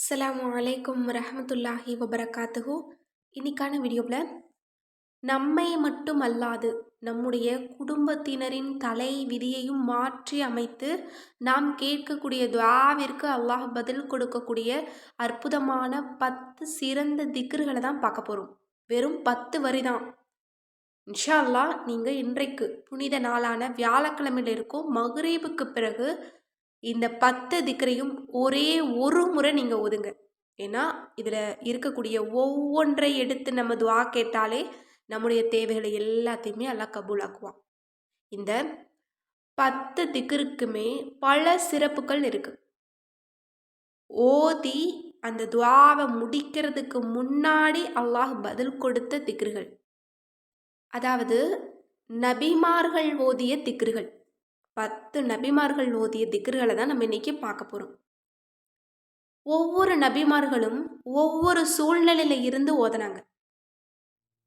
அஸ்லாம் அலைக்கும் ரஹமத்துல்லாஹி வபரகாத்துஹு. இன்னைக்கான வீடியோவில் நம்மை மட்டும் அல்லாது நம்முடைய குடும்பத்தினரின் தலை விதியையும் மாற்றி அமைத்து நாம் கேட்கக்கூடிய துவாவிற்கு அல்லாஹ் பதில் கொடுக்கக்கூடிய அற்புதமான பத்து சிறந்த திக்ருகளை தான் பார்க்க போகிறோம் வெறும் பத்து வரி தான். இன்ஷா அல்லாஹ் நீங்கள் இன்றைக்கு புனித நாளான வியாழக்கிழமையில் இருக்கும். மகுரீபுக்கு பிறகு இந்த பத்து திக்கரையும் ஒரே ஒரு முறை நீங்கள் ஒதுங்க. ஏன்னா இதில் இருக்கக்கூடிய ஒவ்வொன்றை எடுத்து நம்ம துவா கேட்டாலே நம்முடைய தேவைகளை எல்லாத்தையுமே எல்லாம் கபூலாக்குவான். இந்த பத்து திக்கருக்குமே பல சிறப்புகள் இருக்கு. ஓதி அந்த துவாவை முடிக்கிறதுக்கு முன்னாடி அல்லாஹ் பதில் கொடுத்த திக்ருகள் அதாவது நபிமார்கள் ஓதிய திக்ருகள் பத்து நபிமார்கள் ஓதிய திக்ருகளை தான் நம்ம இன்னைக்கு பார்க்க போகிறோம் ஒவ்வொரு நபிமார்களும் ஒவ்வொரு சூழ்நிலையில இருந்து ஓதுனாங்க.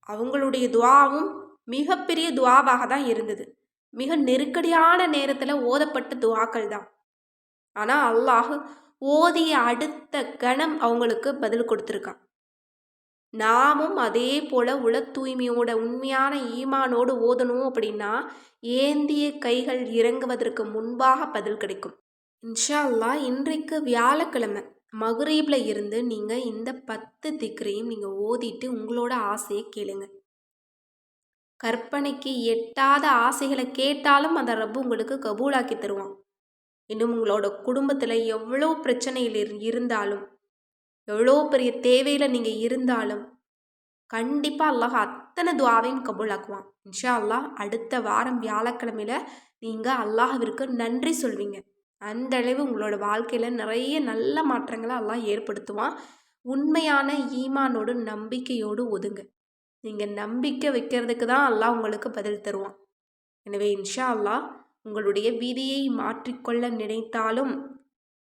அவங்களுடைய துவாவும் மிகப்பெரிய துவாவாக தான் இருந்தது. மிக நெருக்கடியான நேரத்தில் ஓதப்பட்ட துவாக்கள் தான். ஆனால் அல்லாஹ் ஓதிய அடுத்த கணம் அவங்களுக்கு பதில் கொடுத்துருக்கான். நாமும் அதே போல உள தூய்மையோட உண்மையான ஈமானோடு ஓதணும் அப்படின்னா ஏந்திய கைகள் இறங்குவதற்கு முன்பாக பதில் கிடைக்கும். இன்ஷா அல்லாஹ் இன்றைக்கு வியாழக்கிழமை மகுரீப்ல இருந்து நீங்கள் இந்த பத்து திக்ரையும் நீங்கள் ஓதிட்டு உங்களோட ஆசையை கேளுங்க. கற்பனைக்கு எட்டாத ஆசைகளை கேட்டாலும் அந்த ரப்பு உங்களுக்கு கபூலாக்கி தருவான். இன்னும் உங்களோட குடும்பத்தில் எவ்வளோ பிரச்சனையில் இரு- இருந்தாலும் எவ்வளோ பெரிய தேவையில் நீங்கள் இருந்தாலும் கண்டிப்பாக அல்லாஹ் அத்தனை துவாவையும் கபூலாக்குவான். இன்ஷா அல்லாஹ் அடுத்த வாரம் வியாழக்கிழமையில் நீங்கள் அல்லாஹவிற்கு நன்றி சொல்வீங்க. அந்த அளவு உங்களோட வாழ்க்கையில் நிறைய நல்ல மாற்றங்களை அல்லாஹ் ஏற்படுத்துவான். உண்மையான ஈமானோடு நம்பிக்கையோடு ஒதுங்க. நீங்கள் நம்பிக்கை வைக்கிறதுக்கு தான் அல்லாஹ் உங்களுக்கு பதில் தருவான். எனவே இன்ஷா அல்லாஹ் உங்களுடைய விதியை மாற்றிக்கொள்ள நினைத்தாலும்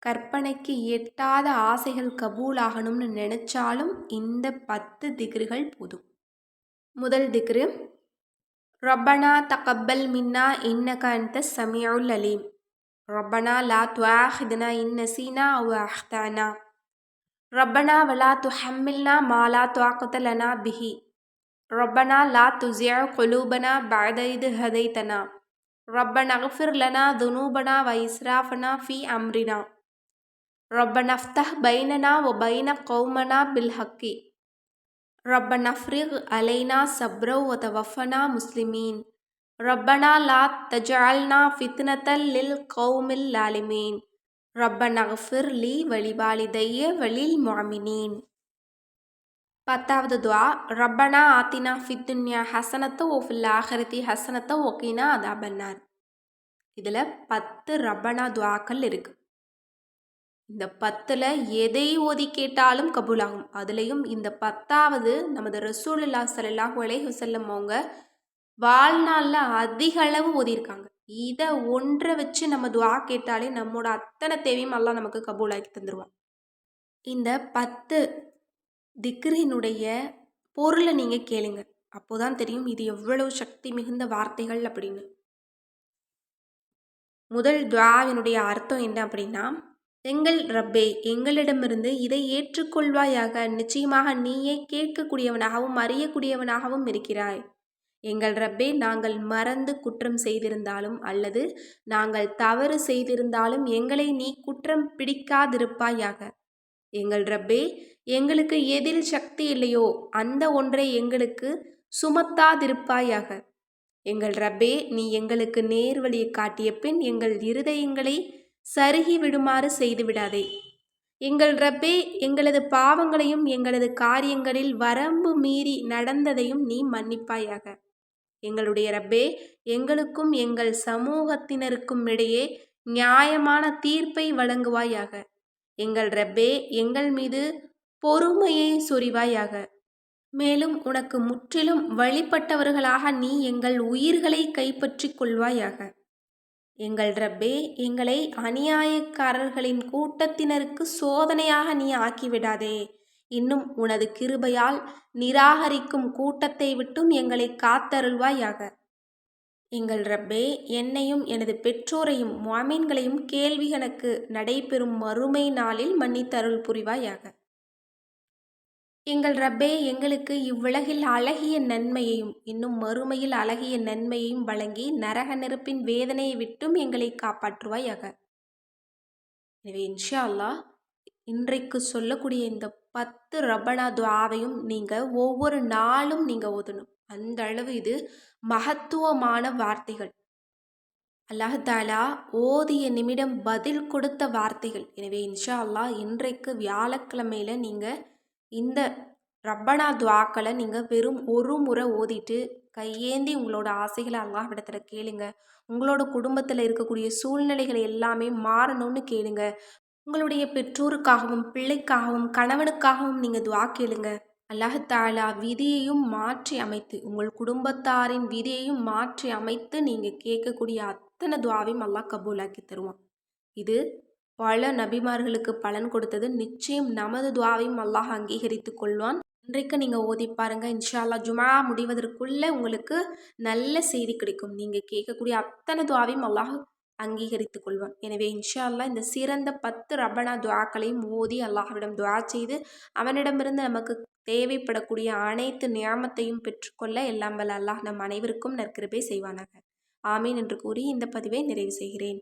கற்பனைக்கு எட்டாத ஆசைகள் கபூலாகணும்னு நினைச்சாலும் இந்த பத்து திக்ருகள் போதும். முதல் திக்ரு ரப்பனா தகப்பல் மின்னா இன்னக அன்த சமியுல் அலீம். ரப்பனா லா துவாஹிதுனா இன் அவ அவ் அஹ்தானா. ரப்பனா வலா துஹம்மில்னா மாலா துவாக்கத்த லனா பிஹி. ரப்பனா லா துசியா குலூபனா பஅத இது ஹதைத்தனா. ரப்பனா அஃபிர் லனா துனூபனா வைஸ்ராஃபனா ஃபி அம்ரினா. ربنا افتح بيننا وبين قومنا بالحق ربنا افرغ علينا صبرا وتوفنا مسلمين ربنا لا تجعلنا فتنة للقوم الظالمين ربنا اغفر لي ولوالدي وللمؤمنين பத்தாவது துவா ரப்பனா ஆத்தினா ஃபித்துன்யா ஹசனத்தை ஓ ஃபில் ஆஹரத்தி ஹசனத்தை ஒக்கினா அதாபன்னார் இதில் பத்து ரப்பனா துவாக்கள் இருக்குது இந்த பத்தில் எதை ஓதி கேட்டாலும் கபூலாகும். அதுலேயும் இந்த பத்தாவது நமது ரசூலுல்லா ஸல்லல்லாஹு உலக வஸல்லம் அவங்க வாழ்நாளில் அதிக அளவு ஓதியிருக்காங்க. இதை ஒன்றை வச்சு நம்ம துவா கேட்டாலே நம்மோட அத்தனை தேவையும் எல்லாம் நமக்கு கபூலாக்கி தந்துடுவான் இந்த பத்து திக்ரினுடைய பொருளை நீங்கள் கேளுங்க. அப்போதான் தெரியும் இது எவ்வளவு சக்தி மிகுந்த வார்த்தைகள் அப்படின்னு. முதல் துவாவினுடைய அர்த்தம் என்ன அப்படின்னா எங்கள் ரப்பே எங்களிடமிருந்து இதை ஏற்றுக்கொள்வாயாக. நிச்சயமாக நீயே கேட்கக்கூடியவனாகவும் அறியக்கூடியவனாகவும் இருக்கிறாய். எங்கள் ரப்பே நாங்கள் மறந்து குற்றம் செய்திருந்தாலும் அல்லது நாங்கள் தவறு செய்திருந்தாலும் எங்களை நீ குற்றம் பிடிக்காதிருப்பாயாக. எங்கள் ரப்பே எங்களுக்கு எதில் சக்தி இல்லையோ அந்த ஒன்றை எங்களுக்கு சுமத்தாதிருப்பாயாக. எங்கள் ரப்பே நீ எங்களுக்கு நேர்வழியை காட்டிய பின் எங்கள் இருதயங்களை சருகி விடுமாறு செய்து விடாதே. எங்கள் ரப்பே எங்களது பாவங்களையும் எங்களது காரியங்களில் வரம்பு மீறி நடந்ததையும் நீ மன்னிப்பாயாக. எங்களுடைய ரப்பே எங்களுக்கும் எங்கள் சமூகத்தினருக்கும் இடையே நியாயமான தீர்ப்பை வழங்குவாயாக. எங்கள் ரப்பே எங்கள் மீது பொறுமையை சொரிவாயாக. மேலும் உனக்கு முற்றிலும் வழிபட்டவர்களாக நீ எங்கள் உயிர்களை கைப்பற்றிக் கொள்வாயாக. எங்கள் ரப்பே எங்களை அநியாயக்காரர்களின் கூட்டத்தினருக்கு சோதனையாக நீ ஆக்கிவிடாதே. இன்னும் உனது கிருபையால் நிராகரிக்கும் கூட்டத்தை விட்டும் எங்களை காத்தருள்வாயாக. எங்கள் ரப்பே என்னையும் எனது பெற்றோரையும் மாமீன்களையும் கேள்வி கணக்கு நடைபெறும் மறுமை நாளில் மன்னித்தருள் புரிவாயாக. எங்கள் ரப்பே எங்களுக்கு இவ்வுலகில் அழகிய நன்மையையும் இன்னும் மறுமையில் அழகிய நன்மையையும் வழங்கி நரக நெருப்பின் வேதனையை விட்டும் எங்களை காப்பாற்றுவாயாக. எனவே இன்ஷா அல்லாஹ் இன்றைக்கு சொல்லக்கூடிய இந்த பத்து ரப்பனா துவாவையும் நீங்கள் ஒவ்வொரு நாளும் நீங்கள் ஓதணும். அந்த அளவு இது மகத்துவமான வார்த்தைகள். அல்லாஹ் தாலா ஓதிய நிமிடம் பதில் கொடுத்த வார்த்தைகள். எனவே இன்ஷா அல்லாஹ் இன்றைக்கு வியாழக்கிழமையில் நீங்கள் இந்த ரப்பனா துவாக்களை நீங்கள் வெறும் ஒரு முறை ஓதிட்டு கையேந்தி உங்களோட ஆசைகளை அல்லாஹ்விடத்துல கேளுங்க. உங்களோட குடும்பத்தில் இருக்கக்கூடிய சூழ்நிலைகளை எல்லாமே மாறணும்னு கேளுங்க. உங்களுடைய பெற்றோருக்காகவும் பிள்ளைக்காகவும் கணவனுக்காகவும் நீங்கள் துவா கேளுங்க. அல்லாஹாலா விதியையும் மாற்றி அமைத்து உங்கள் குடும்பத்தாரின் விதியையும் மாற்றி அமைத்து நீங்கள் கேட்கக்கூடிய அத்தனை துவாவையும் அல்லாஹ் கபூலாக்கி தருவான். இது பல நபிமார்களுக்கு பலன் கொடுத்தது நிச்சயம் நமது துவாவையும் அல்லாஹ் அங்கீகரித்து கொள்வான். இன்றைக்கு நீங்கள் ஓதி பாருங்கள் இன்ஷா ஜுமா முடிவதற்குள்ளே உங்களுக்கு நல்ல செய்தி கிடைக்கும். நீங்கள் கேட்கக்கூடிய அத்தனை துவாவையும் அல்லாஹ் அங்கீகரித்து கொள்வான். எனவே இன்ஷா இந்த சிறந்த பத்து ரப்பனா துவாக்களையும் ஓதி அல்லாஹ்விடம் துவா செய்து அவனிடமிருந்து நமக்கு தேவைப்படக்கூடிய அனைத்து நியாமத்தையும் பெற்றுக்கொள்ள எல்லாம் வல்ல அல்லாஹ் நம் அனைவருக்கும் நற்கிருபை செய்வானாக. ஆமீன் என்று கூறி இந்த பதிவை நிறைவு செய்கிறேன்.